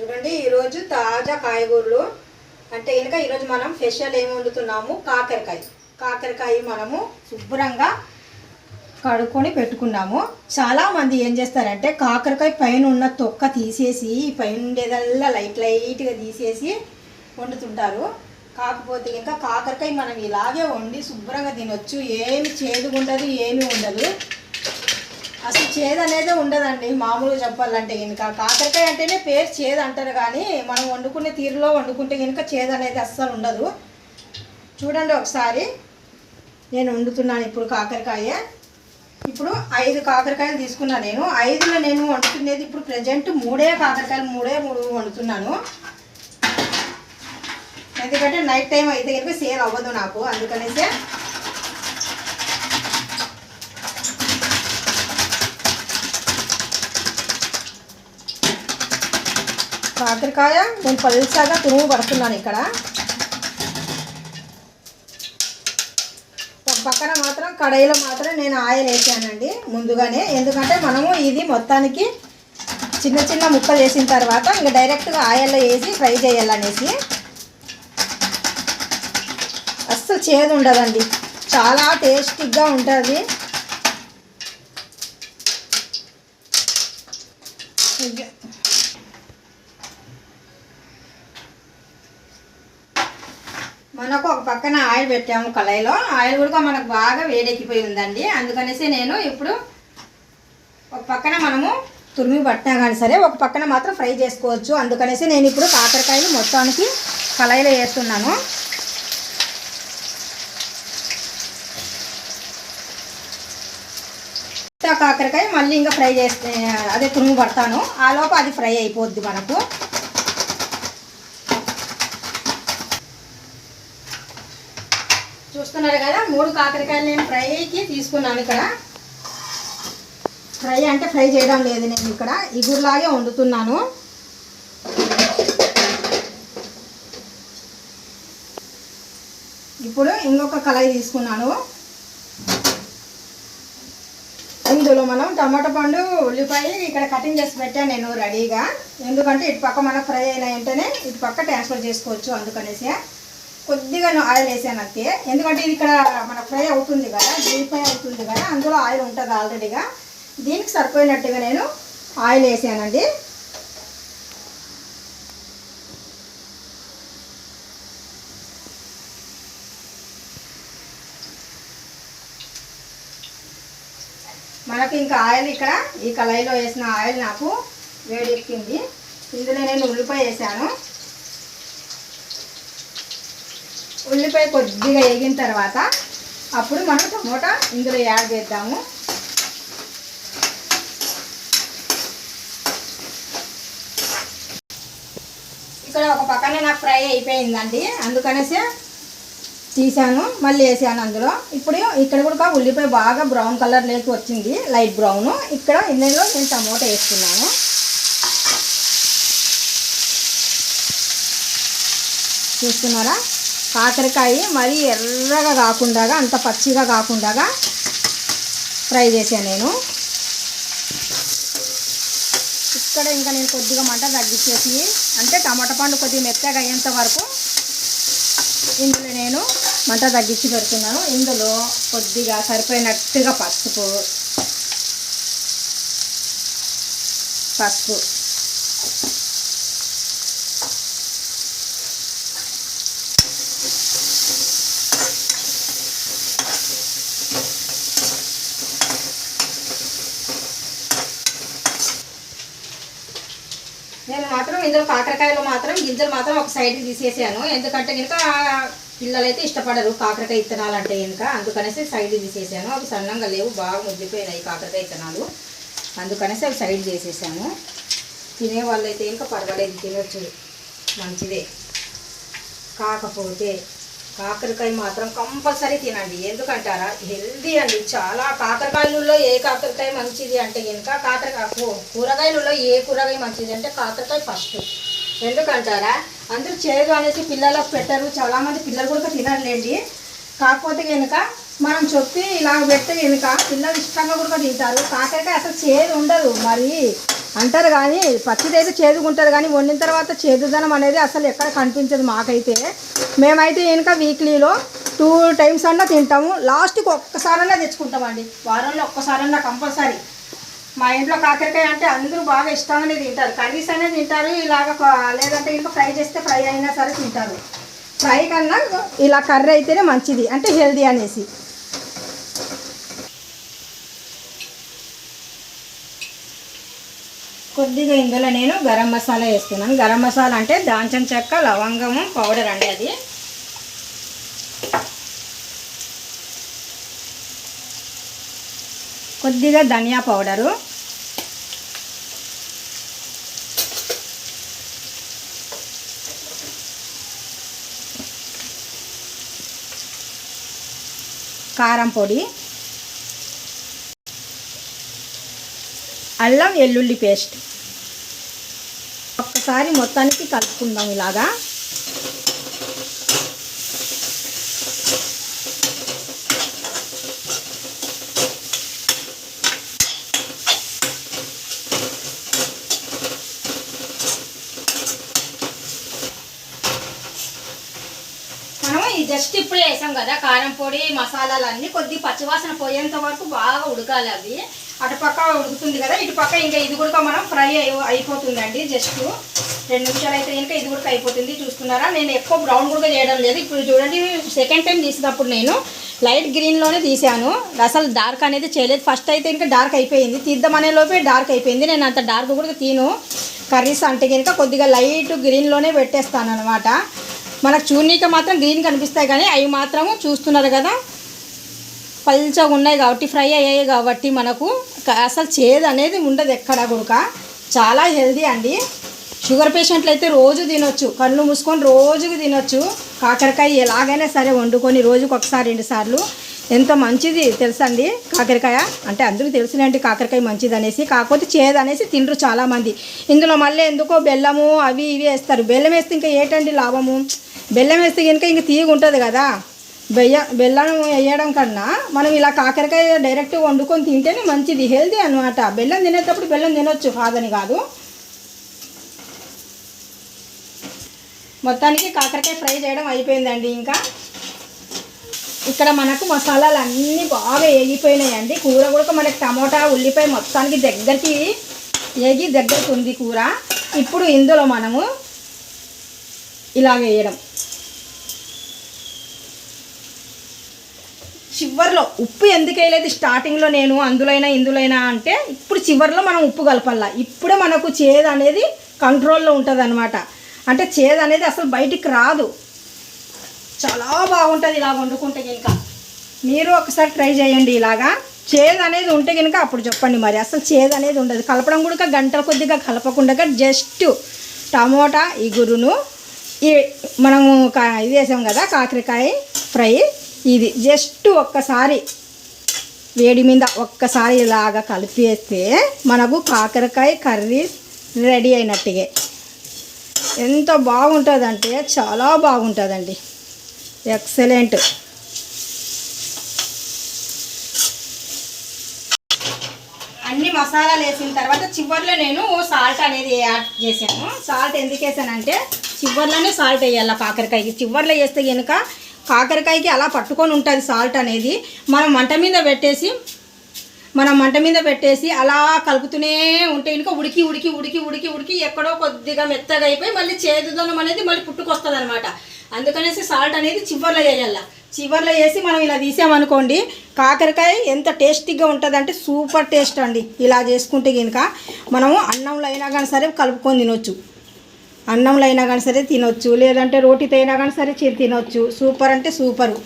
చూడండి ఈరోజు తాజా కాయగూరలు. అంటే కనుక ఈరోజు మనం స్పెషల్ ఏమి వండుతున్నాము? కాకరకాయ. కాకరకాయ మనము శుభ్రంగా కడుక్కొని పెట్టుకున్నాము. చాలామంది ఏం చేస్తారంటే కాకరకాయ పైన ఉన్న తొక్క తీసేసి పైన ఉండేదల్లా లైట్ లైట్గా తీసేసి వండుతుంటారు. కాకపోతే ఇంకా కాకరకాయ మనం ఇలాగే వండి శుభ్రంగా తినొచ్చు. ఏమి చేదుగా ఉండదు ఏమి ఉండదు. అసలు చేదు అనేది ఉండదండి మామూలుగా చెప్పాలంటే కనుక కాకరకాయ అంటేనే పేరు చేదు అంటారు కానీ మనం వండుకునే తీరులో వండుకుంటే కనుక చేదు అనేది అస్సలు ఉండదు. చూడండి ఒకసారి. నేను వండుతున్నాను ఇప్పుడు కాకరకాయ. ఇప్పుడు ఐదు కాకరకాయలు తీసుకున్నాను నేను. ఐదులో నేను వండుకునేది ఇప్పుడు ప్రజెంట్ మూడే కాకరకాయలు మూడే మూడు వండుతున్నాను. ఎందుకంటే నైట్ టైం అయితే కనుక సేల్ అవ్వదు నాకు. అందుకనేసే కాకరకాయ నేను పలుసాగా తురుము పడుతున్నాను ఇక్కడ. పక్కన మాత్రం కడాయిలో మాత్రం నేను ఆయిల్ వేసానండి ముందుగానే. ఎందుకంటే మనము ఇది మొత్తానికి చిన్న చిన్న ముక్కలు వేసిన తర్వాత ఇంకా డైరెక్ట్గా ఆయిల్లో వేసి ఫ్రై చేయాలనేసి. అస్సలు చేదు ఉండదండి. చాలా టేస్టీగా ఉంటుంది. మనకు ఒక పక్కన ఆయిల్ పెట్టాము కళాయిలో. ఆయిల్ కూడా మనకు బాగా వేడెక్కిపోయి ఉందండి. అందుకనేసి నేను ఇప్పుడు ఒక పక్కన మనము తురిమి పట్టినా కానీ సరే ఒక పక్కన మాత్రం ఫ్రై చేసుకోవచ్చు. అందుకనేసి నేను ఇప్పుడు కాకరకాయలు మొత్తానికి కళాయిలో వేస్తున్నాను. కాకరకాయ మళ్ళీ ఇంకా ఫ్రై చేస్తే అదే తురుము పడతాను. ఆ లోపు అది ఫ్రై అయిపోద్ది మనకు. చూస్తున్నారు కదా మూడు కాకరకాయలు నేను ఫ్రైకి తీసుకున్నాను ఇక్కడ. ఫ్రై అంటే ఫ్రై చేయడం లేదు నేను ఇక్కడ ఇగురులాగే వండుతున్నాను. ఇప్పుడు ఇంకొక కళాయి తీసుకున్నాను. ఇందులో మనం టమాటా పండు ఉల్లిపాయ ఇక్కడ కటింగ్ చేసి పెట్టాను నేను రెడీగా. ఎందుకంటే ఇటు పక్క మనకు ఫ్రై అయిన వెంటనే ఇటు పక్క ట్రాన్స్ఫర్ చేసుకోవచ్చు అందుకనేసి. కొద్దిగా నేను ఆయిల్ వేసాను అంతే. ఎందుకంటే ఇది ఇక్కడ మన ఫ్రై అవుతుంది కదా డీప్ ఫ్రై అవుతుంది కదా అందులో ఆయిల్ ఉంటుంది ఆల్రెడీగా. దీనికి సరిపోయినట్టుగా నేను ఆయిల్ వేసానండి. మనకి ఇంకా ఆయిల్ ఇక్కడ ఈ కళాయిలో వేసిన ఆయిల్ నాకు వేడెక్కింది. ఇందులో నేను ఉల్లిపాయ వేసాను. ఉల్లిపాయ కొద్దిగా వేగిన తర్వాత అప్పుడు మనం టమోటా ఇందులో యాడ్ చేద్దాము. ఇక్కడ ఒక పక్కన నాకు ఫ్రై అయిపోయిందండి. అందుకనేసి తీసాను మళ్ళీ వేసాను అందులో. ఇప్పుడు ఇక్కడ కూడా ఉల్లిపాయ బాగా బ్రౌన్ కలర్ లేకి వచ్చింది లైట్ బ్రౌన్. ఇక్కడ ఇందులో నేను టమోటా వేస్తున్నాను. చూస్తున్నారా? కాకరకాయ మరీ ఎర్రగా కాకుండా అంత పచ్చిగా కాకుండా ఫ్రై చేశాను నేను. ఇక్కడ ఇంకా నేను కొద్దిగా మంట తగ్గించేసి అంటే టమాటా పండు కొద్దిగా మెత్తగా అయ్యేంత వరకు ఇందులో నేను మంట తగ్గించి పెడుతున్నాను. ఇందులో కొద్దిగా సరిపోయినట్టుగా పసుపు పసుపు నేను మాత్రం ఇందులో కాకరకాయలో మాత్రం గింజలు మాత్రం ఒక సైడ్కి తీసేసాను. ఎందుకంటే కనుక పిల్లలైతే ఇష్టపడరు కాకరకాయ ఇత్తనాలు అంటే కనుక అందుకనేసి సైడ్ తీసేసాను. అవి సన్నంగా లేవు బాగా ముద్దిపోయినాయి కాకరకాయ ఇత్తనాలు. అందుకనేసి అవి సైడ్ చేసేసాను. తినే వాళ్ళైతే ఇంకా పర్వాలేదు తినొచ్చు. మంచిదే. కాకపోతే కాకరకాయ మాత్రం కంపల్సరీ తినండి. ఎందుకంటారా? హెల్దీ అండి. చాలా కాకరకాయలలో ఏ కాకరకాయ మంచిది అంటే కనుక కాకరకాయ కూరగాయలలో ఏ కూరగాయ మంచిది అంటే కాకరకాయ ఫస్ట్. ఎందుకంటారా? అందరూ చేదు అనేసి పిల్లలకు పెట్టరు. చాలామంది పిల్లలు కూడా తినలేండి కాకపోతే కనుక మనం చెప్పి ఇలా పెడితే వెనుక పిల్లలు ఇష్టంగా కూడా తింటారు. కాకరకాయ అసలు చేదు ఉండదు మరి. అంటారు కానీ పచ్చిదైతే చేదుగా ఉంటుంది కానీ వండిన తర్వాత చేదుదనం అనేది అసలు ఎక్కడ కనిపించదు మాకైతే. మేమైతే వెనుక వీక్లీలో టూ టైమ్స్ అన్నా తింటాము. లాస్ట్కి ఒక్కసారన్నా తెచ్చుకుంటామండి. వారంలో ఒక్కసారన్నా కంపల్సరీ. మా ఇంట్లో కాకరకాయ అంటే అందరూ బాగా ఇష్టంగానే తింటారు. కర్రీస్ అయినా తింటారు. ఇలాగ లేదంటే ఇంకా ఫ్రై చేస్తే ఫ్రై అయినా సరే తింటారు. ఫ్రై కన్నా ఇలా కర్రీ అయితేనే మంచిది. అంటే హెల్దీ అనేసి. కొద్దిగా ఇందులో నేను గరం మసాలా వేస్తున్నాను. గరం మసాలా అంటే దాల్చిన చెక్క లవంగము పౌడర్ అండి అది. కొద్దిగా ధనియా పౌడరు. కారం పొడి. అల్లం వెల్లుల్లి పేస్ట్. ఒకసారి మొత్తానికి కలుపుకుందాం ఇలాగా. మనం జస్ట్ ఇప్పుడే వేసాం కదా కారం పొడి మసాలాలు అన్నీ కొద్ది పచ్చివాసన పోయేంత వరకు బాగా ఉడకాలి అవి. అటుపక్క ఉడుకుతుంది కదా ఇటుపక్క ఇంకా ఇది కూడా మనం ఫ్రై అయి అయిపోతుందండి జస్ట్ రెండు నిమిషాలు అయితే ఇంకా ఇది కూడా అయిపోతుంది చూస్తున్నారా? నేను ఎక్కువ బ్రౌన్ కూడా చేయడం లేదు. ఇప్పుడు చూడండి సెకండ్ టైం తీసినప్పుడు నేను లైట్ గ్రీన్లోనే తీసాను. అసలు డార్క్ అనేది చేయలేదు. ఫస్ట్ అయితే ఇంకా డార్క్ అయిపోయింది. తీద్దామనే లోపే డార్క్ అయిపోయింది. నేను అంత డార్క్ కూడా తీను. కర్రీస్ అంటే కనుక కొద్దిగా లైట్ గ్రీన్లోనే పెట్టేస్తాను అనమాట మనకు చూడనీక మాత్రం గ్రీన్ కనిపిస్తాయి కానీ అవి మాత్రము చూస్తున్నారు కదా. పల్చగా ఉన్నాయి కాబట్టి ఫ్రై అయ్యాయి కాబట్టి మనకు అసలు చేదు అనేది ఉండదు ఎక్కడ గుడక చాలా హెల్దీ అండి. షుగర్ పేషెంట్లు అయితే రోజు తినొచ్చు. కళ్ళు మూసుకొని రోజుకు తినొచ్చు. కాకరకాయ ఎలాగైనా సరే వండుకొని రోజుకు ఒకసారి రెండు సార్లు. ఎంత మంచిది తెలుసండి కాకరకాయ అంటే అందరూ తెలిసినండి కాకరకాయ మంచిది అనేసి. కాకపోతే చేదు అనేసి తినరు చాలామంది ఇందులో మళ్ళీ ఎందుకో బెల్లము అవి ఇవి వేస్తారు. బెల్లం వేస్తే ఇంకా ఏంటండి లాభము? బెల్లం వేస్తే కనుక ఇంక తీగ ఉంటుంది కదా. బెయ్య బెల్లం వేయడం కన్నా మనం ఇలా కాకరకాయ డైరెక్ట్ వండుకొని తింటేనే మంచిది హెల్తీ అనమాట బెల్లం తినేటప్పుడు బెల్లం తినొచ్చు కాదని కాదు. మొత్తానికి కాకరకాయ ఫ్రై చేయడం అయిపోయిందండి ఇంకా. ఇక్కడ మనకు మసాలాలు అన్నీ బాగా వేగిపోయినాయండి కూర కూడా మనకి టమోటా ఉల్లిపాయ మొత్తానికి దగ్గరికి ఏగి దగ్గరికి ఉంది కూర. ఇప్పుడు ఇందులో మనము ఇలా వేయడం. చివర్లో ఉప్పు ఎందుకు వేయలేదు? స్టార్టింగ్లో నేను అందులోైనా ఇందులోైనా అంటే ఇప్పుడు చివర్లో మనం ఉప్పు కలపాల? ఇప్పుడే మనకు చేదు అనేది కంట్రోల్లో ఉంటుంది అనమాట అంటే చేదు అనేది అసలు బయటికి రాదు. చాలా బాగుంటుంది ఇలా వండుకుంటే కనుక మీరు ఒకసారి ట్రై చేయండి ఇలాగా. చేదు అనేది ఉంటే కనుక అప్పుడు చెప్పండి మరి. అసలు చేదు అనేది ఉండదు. కలపడం కూడా గంటల కొద్దిగా కలపకుండా జస్ట్ టమోటా ఇగురును ఈ మనము ఇది వేసాం కదా కాకరకాయ ఫ్రై. ఇది జస్ట్ ఒక్కసారి వేడి మీద ఒక్కసారి ఇలాగా కలిపేస్తే మనకు కాకరకాయ కర్రీ రెడీ అయినట్టుగా. ఎంత బాగుంటుందంటే చాలా బాగుంటుందండి. ఎక్సలెంట్. అన్ని మసాలాలు వేసిన తర్వాత చివర్లో నేను సాల్ట్ అనేది యాడ్ చేశాను. సాల్ట్ ఎందుకు వేసానంటే చివర్లోనే సాల్ట్ వేయాలి కాకరకాయకి. చివర్లో వేస్తే కనుక కాకరకాయకి అలా పట్టుకొని ఉంటుంది సాల్ట్ అనేది. మనం మంట మీద పెట్టేసి మనం మంట మీద పెట్టేసి అలా కలుపుతూనే ఉంటే ఇంకా ఉడికి ఉడికి ఉడికి ఉడికి ఉడికి ఎక్కడో కొద్దిగా మెత్తగా అయిపోయి మళ్ళీ చేదుదనం అనేది మళ్ళీ పుట్టుకొస్తుంది అనమాట అందుకనేసి సాల్ట్ అనేది చివర్లో వేయాల. చివర్లో వేసి మనం ఇలా తీసామనుకోండి కాకరకాయ ఎంత టేస్టీగా ఉంటుంది అంటే సూపర్ టేస్ట్ అండి. ఇలా చేసుకుంటే కనుక మనము అన్నంలో అయినా కానీ సరే కలుపుకొని తినొచ్చు. అన్నంలో అయినా కానీ సరే తినొచ్చు లేదంటే రోటీతో అయినా కానీ సరే తినొచ్చు. సూపర్ అంటే సూపరు.